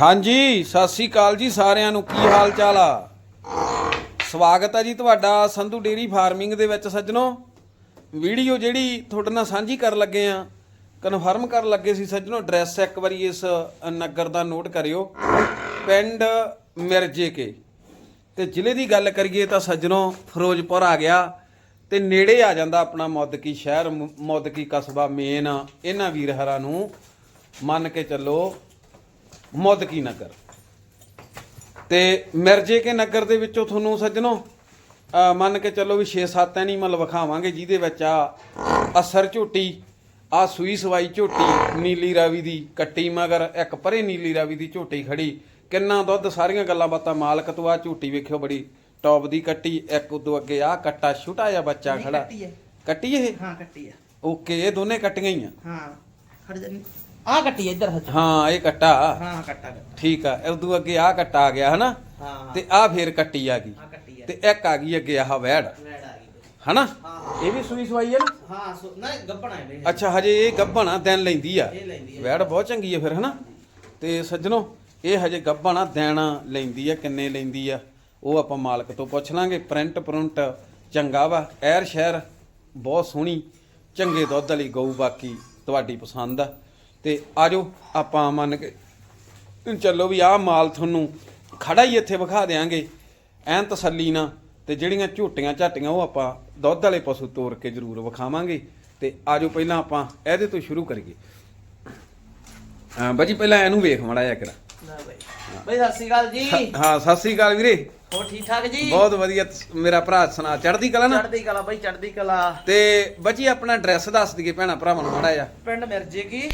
ਹਾਂਜੀ, ਸਤਿ ਸ੍ਰੀ ਅਕਾਲ ਜੀ ਸਾਰਿਆਂ ਨੂੰ। ਕੀ ਹਾਲ ਚਾਲ ਆ? ਸਵਾਗਤ ਹੈ ਜੀ ਤੁਹਾਡਾ ਸੰਧੂ ਡੇਰੀ ਫਾਰਮਿੰਗ ਦੇ ਵਿੱਚ ਸੱਜਣੋ। ਵੀਡੀਓ ਜਿਹੜੀ ਤੁਹਾਡੇ ਨਾਲ ਸਾਂਝੀ ਕਰਨ ਲੱਗੇ ਆ, ਕਨਫਰਮ ਕਰਨ ਲੱਗੇ ਸੀ ਸੱਜਣੋ, ਐਡਰੈਸ ਇੱਕ ਵਾਰੀ ਇਸ ਨਗਰ ਦਾ ਨੋਟ ਕਰਿਓ। ਪਿੰਡ ਮਿਰਜੇ ਕੇ। ਤੇ ਜ਼ਿਲ੍ਹੇ ਦੀ ਗੱਲ ਕਰੀਏ ਤਾਂ ਸੱਜਣੋ, ਫਿਰੋਜ਼ਪੁਰ ਆ ਗਿਆ ਤੇ ਨੇੜੇ ਆ ਜਾਂਦਾ ਆਪਣਾ ਮੁੱਦਕੀ ਸ਼ਹਿਰ ਮੁ- ਕਸਬਾ ਮੇਨ ਇਹਨਾਂ ਵੀਰ ਹਰਾਂ ਨੂੰ ਮੰਨ ਕੇ ਚੱਲੋ। ਮੁੱਦਕੀ ਨਗਰ? ਤੇ ਮਿਰਜੇ ਕੇ ਨਗਰ ਦੇ ਵਿੱਚੋਂ ਤੁਹਾਨੂੰ ਸੱਜਣੋ ਮੰਨ ਕੇ ਚੱਲੋ ਵੀ 6-7 ਐਨੀਮਲ ਵਿਖਾਵਾਂਗੇ ਜਿਹਦੇ ਵਿੱਚ ਆ ਅਸਰ ਝੋਟੀ ਆ ਸੂਈ ਸਵਾਈ ਝੋਟੀ ਨੀਲੀ ਰਾਵੀ ਦੀ ਕੱਟੀ ਮਗਰ ਇੱਕ ਪਰੇ ਨੀਲੀ ਰਾਵੀ ਦੀ ਝੋਟੀ ਖੜੀ। ਕਿੰਨਾ ਦੁੱਧ ਸਾਰੀਆਂ ਗੱਲਾਂ ਬਾਤਾਂ ਮਾਲਕ ਤੋਂ ਆ ਝੋਟੀ ਵੇਖਿਓ ਬੜੀ ਟੌਪ ਦੀ ਕੱਟੀ ਇੱਕ ਉਦੋਂ ਅੱਗੇ ਆ ਕੱਟਾ ਛੋਟਾ ਜਿਹਾ ਬੱਚਾ ਖੜਾ। ਕੱਟੀ ਇਹ? ਹਾਂ ਕੱਟੀ ਆ ਓਕੇ ਇਹ ਦੋਨੇ ਕੱਟੀਆਂ ਹੀ ਆ। ਹਾਂ ਖੜ ਜਾ। ਆ ਕੱਟੀ ਇੱਧਰ ਹੱਥ। ਹਾਂ ਇਹ ਕੱਟਾ। ਹਾਂ ਕੱਟਾ ਕੱਟਾ। ਠੀਕ ਆ ਉਦੋਂ ਅੱਗੇ ਆ ਕੱਟਾ ਆ ਗਿਆ ਹਨਾ? ਹਾਂ। ਤੇ ਆ ਫੇਰ ਕੱਟੀ ਆ ਗਈ। ਆ ਕੱਟੀ ਆ ਤੇ ਇੱਕ ਆ ਗਈ ਅੱਗੇ ਆਹ ਵੈੜ। ਵੈੜ ਆ ਗਈ ਹਨਾ? ਹਾਂ ਇਹ ਵੀ ਸੂਈ ਸਵਾਈ ਹੈ ਨਾ? ਹਾਂ ਸੋ ਨਾ ਗੱਪਣਾ ਹੈ ਬਈ ਅੱਛਾ ਹਜੇ ਇਹ ਗੱਭਣਾ ਦਿਨ ਲੈਂਦੀ ਆ। ਇਹ ਲੈਂਦੀ ਹੈ ਵੈੜ ਬਹੁਤ ਚੰਗੀ ਆ ਫਿਰ ਹਨਾ? ਤੇ ਸੱਜਣੋ ਇਹ ਹਜੇ ਗੱਭਣਾ ਦਿਨ ਲੈਂਦੀ ਆ ਕਿੰਨੇ ਲੈਂਦੀ ਆ? ਉਹ ਆਪਾਂ ਮਾਲਕ ਤੋਂ ਪੁੱਛ ਲਾਂਗੇ। ਪ੍ਰਿੰਟ ਪ੍ਰਿੰਟ ਚੰਗਾ ਵਾ। ਐਰ ਸ਼ਹਿਰ ਬਹੁਤ ਸੋਹਣੀ ਚੰਗੇ ਦੁੱਧ ਵਾਲੀ ਗਊ ਬਾਕੀ ਤੁਹਾਡੀ ਪਸੰਦ ਆ। ਤੇ ਆਜੋ ਆਪਾਂ ਮੰਨ ਕੇ ਚੱਲੋ ਵੀ ਆਹ ਮਾਲ ਤੁਹਾਨੂੰ ਖੜਾ ਹੀ ਇੱਥੇ ਵਿਖਾ ਦੇਾਂਗੇ ਐਨ ਤਸੱਲੀ ਨਾਲ ਤੇ ਜਿਹੜੀਆਂ ਝੋਟੀਆਂ ਝਾਟੀਆਂ ਉਹ ਆਪਾਂ ਦੁੱਧ ਵਾਲੇ ਪਸ਼ੂ ਤੋਰ ਕੇ ਜ਼ਰੂਰ ਵਿਖਾਵਾਂਗੇ। ਤੇ ਆਜੋ ਪਹਿਲਾਂ ਆਪਾਂ ਇਹਦੇ ਤੋਂ ਸ਼ੁਰੂ ਕਰੀਏ। ਹਾਂ ਬਾਜੀ ਪਹਿਲਾਂ ਇਹਨੂੰ ਵੇਖ ਮੜਾ ਜਾ ਕਰਾ ਨਾ ਬਈ। ਬਈ ਸਤਿ ਸ਼੍ਰੀ ਅਕਾਲ ਜੀ। ਹਾਂ ਸਤਿ ਸ੍ਰੀ ਅਕਾਲ ਵੀਰੇ। ਹੋਰ ਠੀਕ ਠਾਕ ਜੀ? ਬਹੁਤ ਵਧੀਆ ਮੇਰਾ ਭਰਾ ਸੁਣਾ ਚੜ੍ਹਦੀ ਕਲਾ ਨਾ? ਚੜ੍ਹਦੀ ਕਲਾ ਬਈ ਚੜ੍ਹਦੀ ਕਲਾ। ਤੇ ਬਾਜੀ ਆਪਣਾ ਐਡਰੈਸ ਦੱਸ ਦਈਏ ਭੈਣਾ ਭਰਾਵਾਂ ਨੂੰ ਮੜਾ ਜਾ ਪਿੰਡ ਮਿਰਜੇ ਕੀ?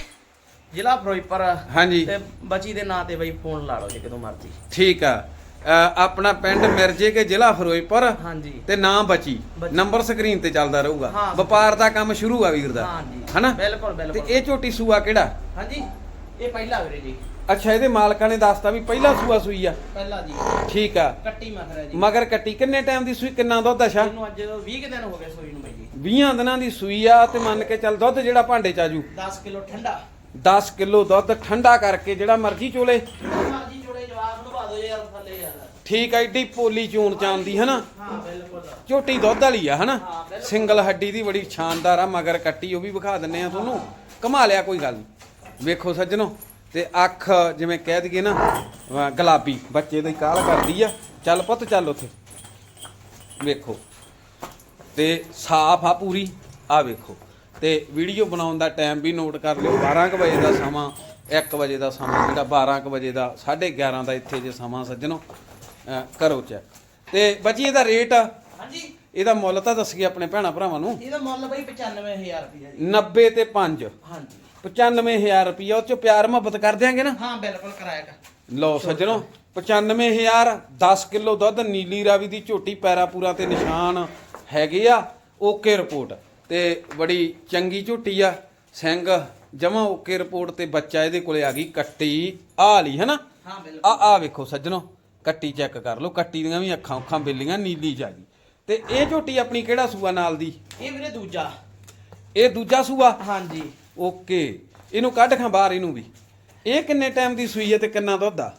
ਜ਼ਿਲ੍ਹਾ ਫਿਰੋਜ਼ਪੁਰ ਹਾਂਜੀ। ਤੇ ਬੱਚੀ ਦੇ ਨਾਂ ਤੇ ਬਈ ਫੋਨ ਲਾ ਲਓ ਜੇ ਕਦੋਂ ਮਰਜ਼ੀ। ਠੀਕ ਆ। ਅ, ਆਪਣਾ ਪਿੰਡ ਮਿਰਜੇ ਕੇ ਜ਼ਿਲ੍ਹਾ ਫਿਰੋਜ਼ਪੁਰ। ਹਾਂਜੀ। ਤੇ ਨਾਮ ਬਚੀ। ਨੰਬਰ ਸਕਰੀਨ ਤੇ ਚੱਲਦਾ ਰਹੂਗਾ। ਹਾਂ। ਵਪਾਰ ਦਾ ਕੰਮ ਸ਼ੁਰੂ ਆ ਵੀਰ ਦਾ। ਹਾਂਜੀ। ਹਨਾ? ਬਿਲਕੁਲ ਤੇ ਬਿਲਕੁਲ ਇਹ ਝੋਟੀ ਸੂਆ ਕਿਹੜਾ? ਹਾਂਜੀ। ਇਹ ਪਹਿਲਾ ਵੀਰੇ ਜੀ। ਅੱਛਾ ਇਹਦੇ ਮਾਲਕਾਂ ਨੇ ਦੱਸਤਾ ਵੀ ਪਹਿਲਾ ਸੂਆ ਸੂਈ ਆ। ਪਹਿਲਾ ਜੀ। ਠੀਕ ਆ। ਕੱਟੀ ਮਖਰਾ ਜੀ। ਮਗਰ ਕੱਟੀ। ਕਿੰਨੇ ਟਾਈਮ ਦੀ ਸੂਈ ਕਿੰਨਾ ਦੁੱਧ ਸ਼ਾ ਇਹਨੂੰ ਅੱਜ 20 ਕੁ ਦਿਨ ਹੋ ਗਏ ਸੋਈ ਨੂੰ ਬਈ ਜੀ। 20 ਦਿਨਾਂ ਦੀ ਸੂਈ ਆ ਤੇ ਮੰਨ ਕੇ ਚੱਲ ਦੁੱਧ ਜਿਹੜਾ ਭਾਂਡੇ ਚ ਆਜੂ 10 ਕਿਲੋ ਠੰਡਾ। 10 ਕਿਲੋ ਦੁੱਧ ਠੰਡਾ ਕਰਕੇ ਜਿਹੜਾ ਮਰਜ਼ੀ ਚੋਲੇ। ਮਰਜ਼ੀ ਜੋੜੇ ਜਵਾਬ ਪਾ ਦਿਓ ਯਾਰ ਥੱਲੇ ਯਾਰ। ਠੀਕ ਆ ਏਡੀ ਪੋਲੀ ਚੋਣ ਚਾਂਦੀ ਹਨਾ? ਹਾਂ ਬਿਲਕੁਲ। ਝੋਟੀ ਦੁੱਧ ਵਾਲੀ ਆ ਹਨਾ? ਹਾਂ। ਸਿੰਗਲ ਹੱਡੀ ਦੀ ਬੜੀ ਸ਼ਾਨਦਾਰ ਆ ਮਗਰ ਕੱਟੀ ਉਹ ਵੀ ਵਿਖਾ ਦਿੰਨੇ ਆ ਤੁਹਾਨੂੰ। ਕਮਾ ਲਿਆ ਕੋਈ ਗੱਲ ਨਹੀਂ ਵੇਖੋ ਸੱਜਣੋ ਤੇ ਅੱਖ ਜਿਵੇਂ ਕਹਿ ਦਈਏ ਨਾ ਗੁਲਾਬੀ ਬੱਚੇ ਦੀ ਕਾਲ ਕਰਦੀ ਆ। ਚੱਲ ਪੁੱਤ ਚੱਲ ਉੱਥੇ। ਵੇਖੋ। ਤੇ ਸਾਫ਼ ਆ ਪੂਰੀ। ਆ ਵੇਖੋ। ਤੇ ਵੀਡੀਓ ਬਣਾਉਣ ਦਾ ਟਾਈਮ ਵੀ ਨੋਟ ਕਰ ਲਿਓ। 12 ਕੁ ਵਜੇ ਦਾ ਸਮਾਂ 1 ਵਜੇ ਦਾ ਸਮਾਂ ਜਿਹੜਾ 12 ਕੁ ਵਜੇ ਦਾ 11:30 ਦਾ ਇੱਥੇ ਜੇ ਸਮਾਂ ਸੱਜਣੋ ਕਰੋ ਚੈੱਕ ਤੇ ਬੱਚੀ ਇਹਦਾ ਰੇਟ ਹਾਂਜੀ। ਇਹਦਾ ਮੁੱਲ ਤਾਂ ਦੱਸੀਏ ਆਪਣੇ ਭੈਣਾ ਭਰਾਵਾਂ ਨੂੰ। ਇਹਦਾ ਮੁੱਲ ਬਈ 95000 ਰੁਪਏ ਜੀ। 90 ਤੇ 5 ਹਾਂਜੀ। 95000 ਰੁਪਇਆ ਉਹ ਚ ਪਿਆਰ ਮੁਹੱਬਤ ਕਰ ਦਿਆਂਗੇ ਨਾ? ਹਾਂ ਬਿਲਕੁਲ ਕਰਾਏਗਾ ਲਓ ਸੱਜਣੋ 95000 10 ਕਿਲੋ ਦੁੱਧ ਨੀਲੀ ਰਾਵੀ ਦੀ ਝੋਟੀ ਪੈਰਾ ਪੂਰਾ ਤੇ ਨਿਸ਼ਾਨ ਹੈਗੇ ਆ। Okay report. ਤੇ ਬੜੀ ਚੰਗੀ ਝੋਟੀ ਆ। ਸਿੰਘ ਜਮਾ ਓਕੇ ਰਿਪੋਰਟ ਤੇ ਬੱਚਾ ਇਹਦੇ ਕੋਲੇ ਆ ਗਈ ਕੱਟੀ ਆ ਲਈ ਹਨਾ? ਹਾਂ ਆ ਬਿਲਕੁਲ। ਆ ਵੇਖੋ ਸੱਜਣੋ ਕੱਟੀ ਚੈੱਕ ਕਰ ਲਓ ਕੱਟੀ ਦੀਆਂ ਵੀ ਅੱਖਾਂ ਅੱਖਾਂ ਬੇਲੀਆਂ ਨੀਲੀ ਜਾ ਗਈ। ਤੇ ਇਹ ਝੋਟੀ ਆਪਣੀ ਕਿਹੜਾ ਸੂਆ ਨਾਲ ਦੀ? ਇਹ ਵੀਰੇ ਦੂਜਾ। ਇਹ ਦੂਜਾ ਸੂਆ? ਹਾਂਜੀ। ਓਕੇ ਇਹਨੂੰ ਕੱਢ ਖਾਂ ਬਾਹਰ ਇਹਨੂੰ ਵੀ। ਇਹ ਕਿੰਨੇ ਟਾਈਮ ਦੀ ਸੂਈ ਹੈ ਤੇ ਕਿੰਨਾ ਦੁੱਧ ਆ?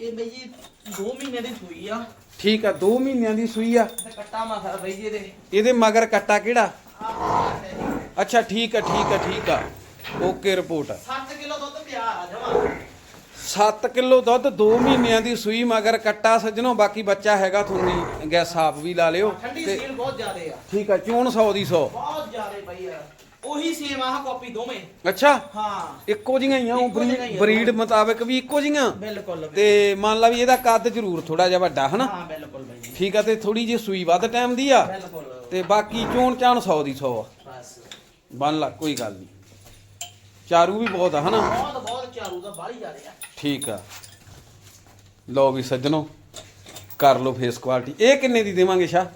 ਇਹ ਬਈ ਜੀ 2 ਮਹੀਨੇ ਦੀ ਸੂਈ ਆ। ਠੀਕ ਆ 2 ਮਹੀਨਿਆਂ ਦੀ ਸੂਈ ਆ। ਕੱਟਾ ਮਖਰ ਬਈ ਜੀ ਇਹਦੇ। ਇਹਦੇ ਮਗਰ ਕੱਟਾ ਕਿਹੜਾ? ਅੱਛਾ ਠੀਕ ਆ ਠੀਕ ਆ ਠੀਕ ਆ। ਓਕੇ ਰਿਪੋਰਟ 7 ਕਿਲੋ ਦੁੱਧ ਪਿਆ ਆ ਜਮਾ। 7 ਕਿਲੋ ਦੁੱਧ 2 ਮਹੀਨਿਆਂ ਦੀ ਸੂਈ ਮਗਰ ਕੱਟਾ ਸੱਜਣੋ ਬਾਕੀ ਬੱਚਾ ਹੈਗਾ ਤੁਹਾਨੂੰ ਗੈਸ ਆਪ ਵੀ ਲਾ ਲਿਓ। ਠੰਡੀ ਸੀਲ ਬਹੁਤ ਜ਼ਿਆਦੇ ਆ। ਠੀਕ ਆ ਚੂਣ 100 ਦੀ 100 ਬਹੁਤ ਜ਼ਿਆਦੇ ਬਈ ਯਾਰ ਉਹੀ ਸੇਮ ਆਹ ਕਾਪੀ ਦੋਵੇਂ। ਅੱਛਾ ਹਾਂ। ਇੱਕੋ ਜੀਆਂ ਹੀ ਆ ਉਹ ਜਿਹੀਆਂ ਆ। ਬਰੀਡ ਮੁਤਾਬਕ ਵੀ ਇੱਕੋ ਜੀਆਂ ਬਿਲਕੁਲ ਤੇ ਮੰਨ ਲਾ ਵੀ ਇਹਦਾ ਕੱਦ ਜ਼ਰੂਰ ਥੋੜਾ ਜਿਹਾ ਵੱਡਾ ਹਨਾ? ਹਾਂ ਬਿਲਕੁਲ ਬਈ ਠੀਕ ਆ ਤੇ ਥੋੜੀ ਜਿਹੀ ਸੂਈ ਵੱਧ ਟਾਈਮ ਦੀ ਆ। ਬਿਲਕੁਲ। ਤੇ ਬਾਕੀ ਚੋਣ ਚਾਣ 100 ਦੀ 100 ਆ। ਬਸ। ਬਣ ਲਾ ਕੋਈ ਗੱਲ ਨਹੀਂ ਚਾਰੂ ਵੀ ਬਹੁਤ ਆ ਹਨਾ? ਬਹੁਤ ਬਹੁਤ ਚਾਰੂ ਦਾ ਬਾਹਲੀ ਜਾ ਰਿਹਾ ਠੀਕ ਆ। ਲਓ ਵੀ ਸੱਜਣੋ ਕਰ ਲਓ ਫੇਸ ਕੁਆਲਿਟੀ ਇਹ ਕਿੰਨੇ ਦੀ ਦੇਵਾਂਗੇ ਸ਼ਾ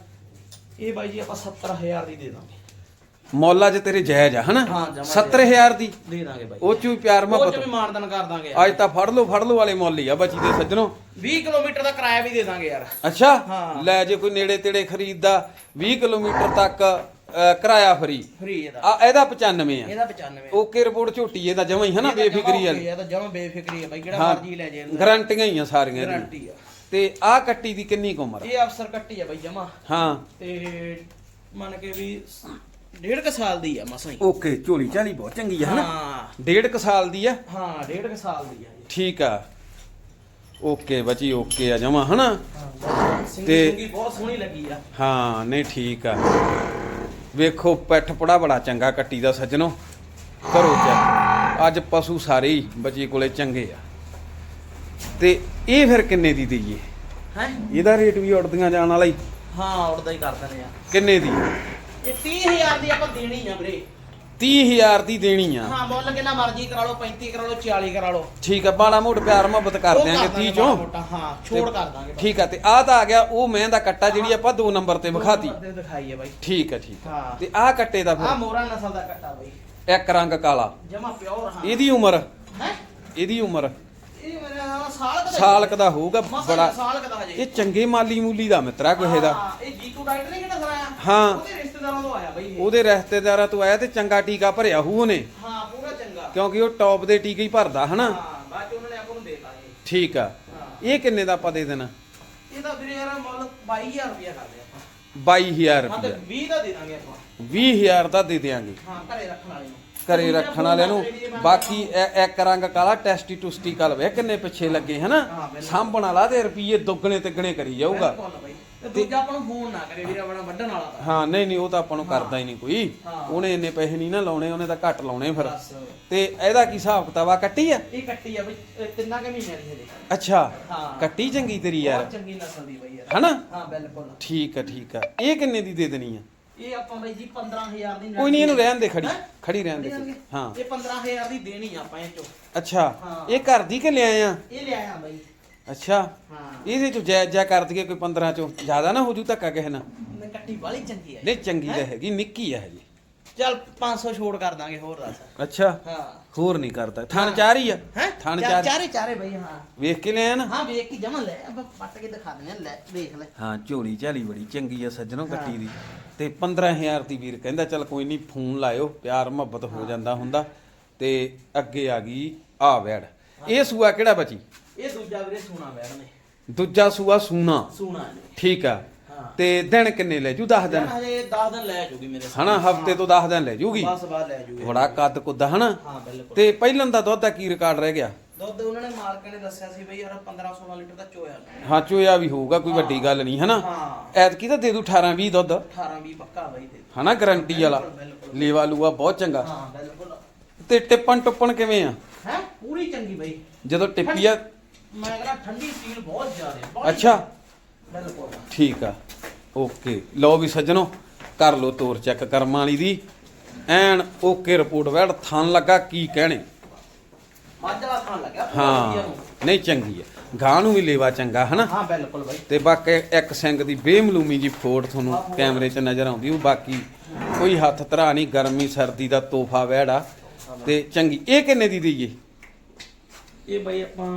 ਇਹ ਬਾਈ ਜੀ ਆਪਾਂ 70000 ਦੀ ਦੇ ਦਾਂਗੇ। ਮੁੱਲ ਅੱਜ ਤੇਰੇ ਜਾਇਜ਼ ਆ ਹਨਾ? ਹਾਂ, ਜਮਾਂ 70000 ਦੀ। ਦੇ ਦਾਂਗੇ ਬਾਈ। ਉਹ ਚ ਵੀ ਪਿਆਰ ਉਹ ਚ ਵੀ ਮੁਹੱਬਤ। ਮਾਨਦਨ ਕਰ ਦਾਂਗੇ। ਅੱਜ ਤਾਂ ਫੜ ਲਓ ਫੜ ਲਓ ਵਾਲੇ ਮੁੱਲ ਆ ਬੱਚੀ ਦੇ ਸੱਜਣੋ। 20 ਕਿਲੋਮੀਟਰ ਦਾ ਕਿਰਾਇਆ ਵੀ ਦੇ ਦਾਂਗੇ ਯਾਰ। ਅੱਛਾ? ਹਾਂ। ਲੈ ਜੇ ਕੋਈ ਨੇੜੇ ਤੇੜੇ ਖਰੀਦਦਾ 20 ਕਿਲੋਮੀਟਰ ਤੱਕ ਅ, ਕਿਰਾਇਆ ਫਰੀ। ਫ੍ਰੀ ਇਹਦਾ। ਆ ਇਹਦਾ 95 ਆ। ਇਹਦਾ 95 ਓਕੇ ਰਿਪੋਰਟ ਝੋਟੀ ਇਹਦਾ ਜਮਾਂ ਹੀ ਹਨਾ ਬੇਫਿਕਰੀ ਵਾਲੀ। ਇਹ ਤਾਂ ਜਮਾ ਬੇਫਿਕਰੀ ਹੈ ਬਾਈ ਜਿਹੜਾ ਹਾਂ ਮਰਜ਼ੀ ਲੈ ਜੇ ਇਹਨੂੰ। ਗਾਰੰਟੀਆਂ ਹੀ ਆ ਸਾਰੀਆਂ ਇਹਦੀਆਂ। ਗਾਰੰਟੀ ਆ। ਤੇ ਆ ਕੱਟੀ ਦੀ ਕਿੰਨੀ ਕੁ ਉਮਰ ਆ? ਇਹ ਅਫਸਰ ਕੱਟੀ ਆ ਬਾਈ ਜਮਾ। ਹਾਂ। ਤੇ ਮੰਨ ਕੇ ਵੀ ਡੇਢ ਕ ਸਾਲ ਦੀ ਆ ਮਸਾਂ ਹੀ। ਓਕੇ ਝੋਲੀ ਝਾਲੀ ਬਹੁਤ ਚੰਗੀ ਆ ਹਨਾ? ਹਾਂ। ਡੇਢ ਕੁ ਸਾਲ ਦੀ ਆ? ਹਾਂ ਡੇਢ ਕ ਸਾਲ ਦੀ ਆ ਠੀਕ ਆ। ਓਕੇ ਬੱਚੀ ਓਕੇ ਆ ਜਮਾ ਹਨਾ? ਤੇ- ਸਿੰਗੀ ਬਹੁਤ ਸੋਹਣੀ ਲੱਗੀ ਆ। ਹਾਂ ਨਹੀਂ ਠੀਕ ਆ। ਵੇਖੋ ਪੈਠ ਪੜਾ ਬੜਾ ਚੰਗਾ ਕੱਟੀ ਦਾ ਸੱਜਣੋ। ਕਰੋ ਚੈੱਕ। ਅੱਜ ਪਸ਼ੂ ਸਾਰੇ ਹੀ ਬੱਚੀ ਕੋਲੇ ਚੰਗੇ ਆ। ਤੇ ਇਹ ਫਿਰ ਕਿੰਨੇ ਦੀ ਦਈਏ? ਹੈ? ਇਹਦਾ ਰੇਟ ਵੀ ਉੜਦੀਆਂ ਜਾਣ ਵਾਲਾ ਹੀ। ਹਾਂ ਉੜਦਾ ਹੀ ਕਰ ਦਿੰਦੇ ਆ। ਕਿੰਨੇ ਦੀ? ਇਹ 30000 ਦੀ ਆਪਾਂ ਦੇਣੀ ਆ ਵੀਰੇ। 30000 ਦੀ ਦੇਣੀ ਆ। ਹਾਂ ਮੁੱਲ ਕਿੰਨਾ ਮਰਜ਼ੀ ਕਰਾ ਲਓ 35 ਕਰਾ ਲਓ 40 ਕਰਾ ਲਓ। ਠੀਕ ਆ ਬਾਣਾ ਮੋਟ ਪਿਆਰ ਮੁਹੱਬਤ ਕਰ ਉਹ ਦਿਆਂਗੇ 30 ਚੋਂ। ਮਾੜਾ ਮੋਟਾ, ਹਾਂ ਛੋੜ ਕਰ ਦਾਂਗੇ। ਠੀਕ ਆ ਤੇ ਆਹ ਤਾਂ ਆ ਗਿਆ ਉਹ ਮੈਂ ਦਾ ਕੱਟਾ ਜਿਹੜੀ ਆਪਾਂ 2 ਨੰਬਰ ਤੇ ਵਿਖਾਤੀ। ਤੇ ਦਿਖਾਈਏ ਬਾਈ। ਠੀਕ ਆ ਠੀਕ ਆ। ਹਾਂ। ਤੇ ਆਹ ਕੱਟੇ ਦਾ ਆ ਫਿਰ। ਮੋਰਾ ਨਸਲ ਦਾ ਕੱਟਾ ਬਾਈ। ਇੱਕ ਰੰਗ ਕਾਲਾ। ਜਮਾ ਪਿਓਰ ਹਾਂ। ਇਹਦੀ ਉਮਰ? ਹੈ? ਇਹਦੀ ਉਮਰ? ਇਹ ਮੇਰੇ ਸਾਲ ਕਦਾ ਸਾਲ ਕੁ ਦਾ ਹੋਊਗਾ ਬੜਾ ਸਾਲ ਕਦਾ ਹਜੇ। ਇਹ ਚੰਗੇ ਮਾਲੀ ਮੂਲੀ ਦਾ ਮਿੱਤਰਾ ਕੋਈ ਦਾ ਹਾਂ, ਇਹ ਜੀਤੂ ਡਾਕਟਰ ਨੇ ਕਿਹੜਾ ਸਰਾਇਆ? ਹਾਂ। ਉਹਦੇ ਰਿਸ਼ਤੇਦਾਰਾਂ ਤੋਂ ਆਇਆ ਬਾਈ ਇਹ। ਉਹਦੇ ਰਿਸ਼ਤੇਦਾਰਾਂ ਤੋਂ ਆਇਆ ਤੇ ਚੰਗਾ ਟੀਕਾ ਭਰਿਆ ਹੂ ਉਹਨੇ। ਹਾਂ ਪੂਰਾ ਚੰਗਾ। ਕਿਉਂਕਿ ਉਹ ਟੌਪ ਦੇ ਟੀਕੇ ਹੀ ਭਰਦਾ ਹਨਾ? ਹਾਂ ਬਾਅਦ ਚ ਉਹਨਾਂ ਨੇ ਆਪਾਂ ਨੂੰ ਦੇਤਾ ਇਹ। ਠੀਕ ਆ। ਹਾਂ। ਇਹ ਕਿੰਨੇ ਦਾ ਆਪਾਂ ਦੇ ਦੇਣਾ? ਇਹਦਾ ਵੀਰੇ ਯਾਰ ਮੁੱਲ 22000 ਰੁਪਇਆ ਕਰਦੇ ਆਪਾਂ। 22000 ਹਾਂ ਤੇ ਰੁਪਏ 20 ਦਾ ਦੇ ਦਾਂਗੇ ਆਪਾਂ। 20000 ਦਾ ਦੇ ਦੇਾਂਗੇ ਹਾਂ ਘਰੇ ਰੱਖਣ ਵਾਲੇ ਨੂੰ। ਘਰੇ ਰੱਖਣ ਵਾਲਿਆਂ ਨੂੰ। ਬਾਕੀ ਇਹ ਇੱਕ ਰੰਗ ਕਾਲਾ ਟੈਸਟੀ ਟੁਸਟੀ ਕਲ। ਵੇ ਕਿੰਨੇ ਪਿੱਛੇ ਲੱਗੇ ਹਨਾ? ਹਾਂ, ਬਿਲਕੁਲ। ਸਾਂਭਣ ਵਾਲਾ ਤੇ ਰੁਪਏ ਦੁੱਗਣੇ ਤਿੱਗਣੇ ਕਰੀ ਜਾਊਗਾ। ਬਿਲਕੁਲ ਬਾਈ। ਤੇ ਦੂਜਾ ਆਪਾਂ ਨੂੰ ਫੋਨ ਨਾ ਕਰੇ ਵੀਰੇ ਆਪਣਾ ਵੱਢਣ ਵਾਲਾ ਤਾਂ। ਹਾਂ ਨਹੀਂ ਨਹੀਂ ਉਹ ਤਾਂ ਆਪਾਂ ਨੂੰ ਕਰਦਾ ਹੀ ਨਹੀਂ ਕੋਈ। ਹਾਂ। ਉਹਨੇ ਇੰਨੇ ਪੈਸੇ ਨਹੀਂ ਨਾ ਲਾਉਣੇ ਉਹਨੇ ਤਾਂ ਘੱਟ ਲਾਉਣੇ ਫਿਰ। ਬਸ। ਤੇ ਇਹਦਾ ਕੀ ਹਿਸਾਬ ਕਿਤਾਬ ਆ? ਕੱਟੀ ਆ? ਇਹ ਕੱਟੀ ਆ ਬਈ ਇਹ ਤਿੰਨਾਂ ਕੇ ਮਹੀਨਿਆਂ ਦੀ ਹਲੇ ਅੱਛਾ। ਹਾਂ। ਕੱਟੀ ਚੰਗੀ ਤੇਰੀ ਯਾਰ। ਬਹੁਤ ਚੰਗੀ ਨਸਲ ਦੀ ਬਈ ਯਾਰ। ਹਨਾ? ਹਾਂ ਬਿਲਕੁਲ। ਠੀਕ ਆ ਠੀਕ ਆ। ਇਹ ਕਿੰਨੇ ਦੀ ਦੇ ਦੇਣੀ ਆ? ਇਹ ਆਪਾਂ ਬਈ ਜੀ 15000 ਦੀ ਕੋਈ ਨਹੀਂ ਇਹਨੂੰ ਰਹਿਣ ਦੇ ਖੜੀ। ਹੈਂ? ਖੜੀ ਰਹਿਣ ਦੇ ਰਹਿਣ ਦੇ? ਹਾਂ। ਇਹ 15000 ਦੀ ਦੇਣੀ ਆ ਆਪਾਂ ਇਹ ਚੋਂ। ਅੱਛਾ। ਹਾਂ। ਇਹ ਘਰ ਦੀ ਕਿ ਲਿਆਏ ਆ? ਇਹ ਲਿਆਇਆ ਬਈ। ਅੱਛਾ। ਹਾਂ। ਇਹਦੇ ਚ ਜਾਇਜ਼ ਜਾ ਕਰ ਦਈਏ ਕੋਈ 15 ਚੋਂ। ਜ਼ਿਆਦਾ ਨਾ ਹੋ ਜੂ ਧੱਕਾ ਕਿਸੇ ਨਾਲ। ਮੈਂ ਕੱਟੀ ਚੰਗੀ ਹੈ। ਨਹੀਂ ਚੰਗੀ ਤਾਂ ਹੈਗੀ ਨਿੱਕੀ ਹਜੇ। ਚੱਲ 500 ਛੋੜ ਕਰ ਦਾਂਗੇ ਹੋਰ ਦੱਸ। ਅੱਛਾ। ਹਾਂ। ਹੋਰ ਨਹੀਂ ਕਰਦਾ। ਥਣ ਚਾਰ ਹੀ ਆ। ਹੈ? ਥਣ ਚਾਰ। ਚਾਰੇ ਚਾਰੇ ਬਈ ਹਾਂ। ਵੇਖ ਕੇ ਲਿਆ ਨਾ ਹਾਂ ਵੇਖ ਕੇ ਜਮਾ ਲੈ ਆਪਾਂ ਪੱਟ ਕੇ ਦਿਖਾ ਦਿੰਦੇ ਆ ਲੈ ਦੇਖ ਲੈ। ਹਾਂ ਝੋਲੀ ਝਾਲੀ ਬੜੀ ਚੰਗੀ ਆ ਸੱਜਣੋਂ ਕੱਟੀ ਦੀ। ਤੇ 15000 ਦੀ ਵੀਰ ਕਹਿੰਦਾ ਚੱਲ ਕੋਈ ਨਹੀਂ ਫੋਨ ਲਾਇਓ ਪਿਆਰ ਮੁਹੱਬਤ ਹੋ ਜਾਂਦਾ ਹੁੰਦਾ। ਤੇ ਅੱਗੇ ਆ ਗਈ ਆ ਵੈੜ। ਇਹ ਸੂਆ ਕਿਹੜਾ ਬਚੀ? ਇਹ ਦੂਜਾ ਵੀਰੇ ਸੂਣਾ ਨੇ ਦੂਜਾ ਸੂਆ ਸੂਨਾ ਸੂਣਾ ਨੇ ਠੀਕ ਆ। ਹਾਂ। ਤੇ ਦਿਨ ਕਿੰਨੇ ਲੈ ਜੂ? 10 ਦਿਨ? ਹਜੇ 10 ਦਿਨ ਲੈ ਜੂਗੀ ਮੇਰੇ ਹਨਾ ਹਫ਼ਤੇ ਤੋਂ 10 ਦਿਨ ਲੈ ਜੂਗੀ? ਬਸ ਬਾਅਦ ਲੈ ਜੂਗੀ। ਬੜਾ ਕੱਦ ਕੁੱਦਾ ਹਨਾ? ਹਾਂ ਬਿਲਕੁਲ। ਤੇ ਪਹਿਲਾਂ ਦਾ ਦੁੱਧ ਦਾ ਕੀ ਰਿਕਾਰਡ ਰਹਿ ਗਿਆ? ਦੁੱਧ ਉਹਨਾਂ ਨੇ ਮਾਲਕ ਨੇ ਦੱਸਿਆ ਸੀ ਬਈ ਯਾਰ 15 16 ਲੀਟਰ ਦਾ ਚੋਇਆ ਹਾਂ ਚੋਇਆ ਵੀ ਹੋਊਗਾ ਕੋਈ ਵੱਡੀ ਗੱਲ ਨਹੀਂ ਹਨਾ? ਐਤਕੀ ਤਾਂ ਦੇ ਦੂ 18 20 ਦੁੱਧ। 18 20 ਪੱਕਾ ਬਈ ਦੇ ਹਨਾ ਗਰੰਟੀ ਵਾਲਾ। ਲੇਵਾ ਲੂਆ ਬਹੁਤ ਚੰਗਾ। ਹਾਂ ਬਿਲਕੁਲ। ਤੇ ਟਿੱਪਣ ਟੁੱਪਣ ਕਿਵੇਂ ਆ? ਹੈ? ਪੂਰੀ ਚੰਗੀ ਬਈ। ਜਦੋਂ ਟਿੱਪੀ ਆ ਮੈਂ ਕਹਿੰਦਾ ਠੰਡੀ ਸੀਲ ਬਹੁਤ ਜ਼ਿਆਦਾ ਬਹੁਤ ਅੱਛਾ। ਬਿਲਕੁਲ ਠੀਕ ਆ। ਓਕੇ। ਲਓ ਵੀ ਸੱਜਣੋ ਕਰ ਲਓ ਤੋਰ ਚੈੱਕ ਕਰਮਾਂ ਵਾਲੀ ਦੀ। ਐਨ ਓਕੇ ਰਿਪੋਰਟ ਵੈੜ ਥਣ ਲੱਗਾ ਕੀ ਕਹਿਣੇ? ਲੱਗਿਆ। ਹਾਂ। ਨਹੀਂ ਚੰਗੀ ਆ। ਗਾਂ ਨੂੰ ਵੀ ਲੇਵਾ ਚੰਗਾ ਹਨਾ? ਹਾਂ ਬਿਲਕੁਲ ਬਈ। ਤੇ ਬਾਕੀ ਇੱਕ ਸਿੰਘ ਦੀ ਬੇਮਲੂਮੀ ਜੀ ਫੋੜ ਤੁਹਾਨੂੰ ਕੈਮਰੇ 'ਚ ਨਜ਼ਰ ਆਉਂਦੀ ਉਹ ਬਾਕੀ ਕੋਈ ਹੱਥ ਧਰਾ ਨਹੀਂ ਗਰਮੀ ਸਰਦੀ ਦਾ ਤੋਹਫਾ ਵਹਿੜਾ ਤੇ ਚੰਗੀ ਇਹ ਕਿੰਨੇ ਦੀ ਦਈਏ ਇਹ ਬਈ ਆਪਾਂ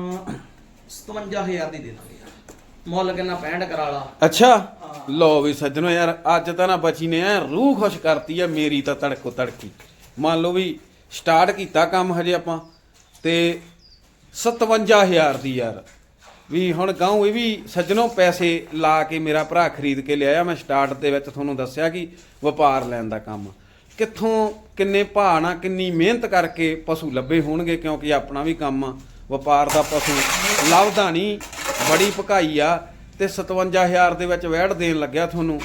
57000 ਦੀ ਦੇ ਦਾਂਗੇ ਯਾਰ। ਮੁੱਲ ਕਿੰਨਾ 65 ਕਰਾ ਲਾ। ਅੱਛਾ? ਲਓ ਵੀ ਸੱਜਣੋ ਯਾਰ ਅੱਜ ਤਾਂ ਨਾ ਬਚੀ ਨੇ ਐ ਰੂਹ ਖੁਸ਼ ਕਰਤੀ ਆ ਮੇਰੀ ਤਾਂ ਤੜਕੋ ਤੜਕੀ। ਮੰਨ ਲਓ ਵੀ ਸਟਾਰਟ ਕੀਤਾ ਕੰਮ ਹਜੇ ਆਪਾਂ ਤੇ 57000 ਦੀ ਯਾਰ। ਵੀ ਹੁਣ ਗਾਉਂ ਇਹ ਵੀ ਸੱਜਣੋ ਪੈਸੇ ਲਾ ਕੇ ਮੇਰਾ ਭਰਾ ਖਰੀਦ ਕੇ ਲਿਆਇਆ ਮੈਂ ਸਟਾਰਟ ਦੇ ਵਿੱਚ ਤੁਹਾਨੂੰ ਦੱਸਿਆ ਕਿ ਵਪਾਰ ਲੈਣ ਦਾ ਕੰਮ। ਕਿੱਥੋਂ ਕਿੰਨੇ ਭਾਅ ਨਾਲ ਕਿੰਨੀ ਮਿਹਨਤ ਕਰਕੇ ਪਸ਼ੂ ਲੱਭੇ ਹੋਣਗੇ ਕਿਉਂਕਿ ਆਪਣਾ ਵੀ ਕੰਮ ਆ। ਵਪਾਰ ਦਾ ਪਸ਼ੂ ਨਹੀਂ ਬੜੀ ਭਕਾਈ ਆ ਤੇ 57000 ਦੇ ਵਿੱਚ ਵਹਿੜ ਦੇਣ ਲੱਗਿਆ ਤੁਹਾਨੂੰ।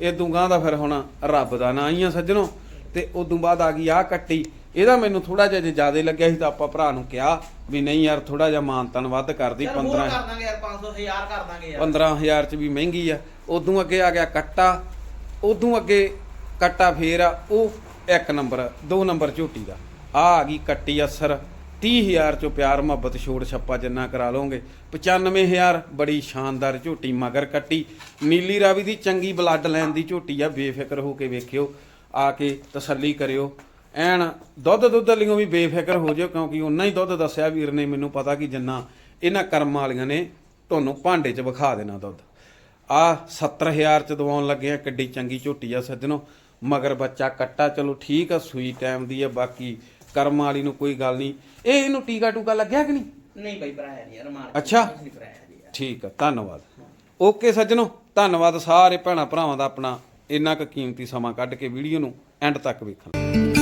ਇਹ ਦੂੰਗਾ ਦਾ ਫਿਰ ਹੁਣ ਰੱਬ ਦਾ ਨਾਂ ਹੀ ਆ ਸੱਜਣੋ। ਤੇ ਉਦੋਂ ਬਾਅਦ ਆ ਗਈ ਆ ਕੱਟੀ। ਇਹਦਾ ਮੈਨੂੰ ਥੋੜਾ ਜਿਹਾ ਜੇ ਜ਼ਿਆਦਾ ਲੱਗਿਆ ਸੀ ਤਾਂ ਆਪਾਂ ਭਰਾ ਨੂੰ ਕਿਹਾ ਵੀ ਨਹੀਂ ਯਾਰ ਥੋੜਾ ਜਿਹਾ ਮਾਨਤਨ ਵੱਧ ਕਰਦੀ ਯਾਰ ਹੋਰ 15 ਕਰ ਦਾਂਗੇ ਯਾਰ 500 1000 ਕਰ ਦਾਂਗੇ ਯਾਰ। 15000 ਚ ਵੀ ਮਹਿੰਗੀ ਆ। ਉਦੋਂ ਅੱਗੇ ਆ ਗਿਆ ਕੱਟਾ। ਉਦੋਂ ਅੱਗੇ ਕੱਟਾ ਫੇਰ ਆ ਉਹ ਇੱਕ ਨੰਬਰ ਦੋ ਨੰਬਰ ਝੋਟੀ ਦਾ। ਆ ਆ ਗਈ ਕੱਟੀ ਅਸਰ। 30000 ਚੋਂ ਪਿਆਰ ਮੁਹੱਬਤ ਛੋੜ ਛੱਪਾ ਜਿੰਨਾ ਕਰਾ ਲਓਗੇ। 95000 ਬੜੀ ਸ਼ਾਨਦਾਰ ਝੋਟੀ ਮਗਰ ਕੱਟੀ। ਨੀਲੀ ਰਾਵੀ ਦੀ ਚੰਗੀ ਬਲੱਡ ਲਾਈਨ ਦੀ ਝੋਟੀ ਆ, ਬੇਫਿਕਰ ਹੋ ਕੇ ਵੇਖਿਓ, ਆ ਕੇ ਤਸੱਲੀ ਕਰਿਓ। ਐਨ ਦੁੱਧ ਦੁੱਧ ਲਿਓ ਵੀ ਬੇਫਿਕਰ ਹੋ ਜਿਓ, ਕਿਉਂਕਿ ਉਹਨਾਂ ਹੀ ਦੁੱਧ ਦੱਸਿਆ ਵੀਰ ਨੇ, ਮੈਨੂੰ ਪਤਾ ਕਿ ਜਿੰਨਾ ਇਹਨਾਂ ਕਰਮ ਵਾਲੀਆਂ ਨੇ, ਤੁਹਾਨੂੰ ਭਾਂਡੇ 'ਚ ਵਿਖਾ ਦੇਣਾ ਦੁੱਧ। ਆ 70000 ਚ ਦਵਾਉਣ ਲੱਗੇ ਆ, ਕਿੱਡੀ ਚੰਗੀ ਝੋਟੀ ਆ ਸੱਜਣੋ। ਮਗਰ ਬੱਚਾ ਕੱਟਾ, ਚਲੋ ਠੀਕ ਆ, ਸੂਈ ਟਾਈਮ ਦੀ ਆ, ਬਾਕੀ ਕਰਮ ਵਾਲੀ ਨੂੰ ਕੋਈ ਗੱਲ ਨਹੀਂ ਇਹ ਇਹਨੂੰ ਟੀਕਾ ਟੂਕਾ ਲੱਗਿਆ ਕਿ ਨਹੀਂ ਨਹੀਂ ਭਾਈ ਭਰਾਇਆ ਅੱਛਾ। ਨਹੀਂ ਭਰਾਇਆ ਜੀ ਠੀਕ ਆ ਧੰਨਵਾਦ ਓਕੇ ਸੱਜਣੋ ਧੰਨਵਾਦ ਸਾਰੇ ਭੈਣਾਂ ਭਰਾਵਾਂ ਦਾ ਆਪਣਾ ਇੰਨਾ ਕੁ ਕੀਮਤੀ ਸਮਾਂ ਕੱਢ ਕੇ ਵੀਡੀਓ ਨੂੰ ਐਂਡ ਤੱਕ ਵੇਖਣ ਲਈ।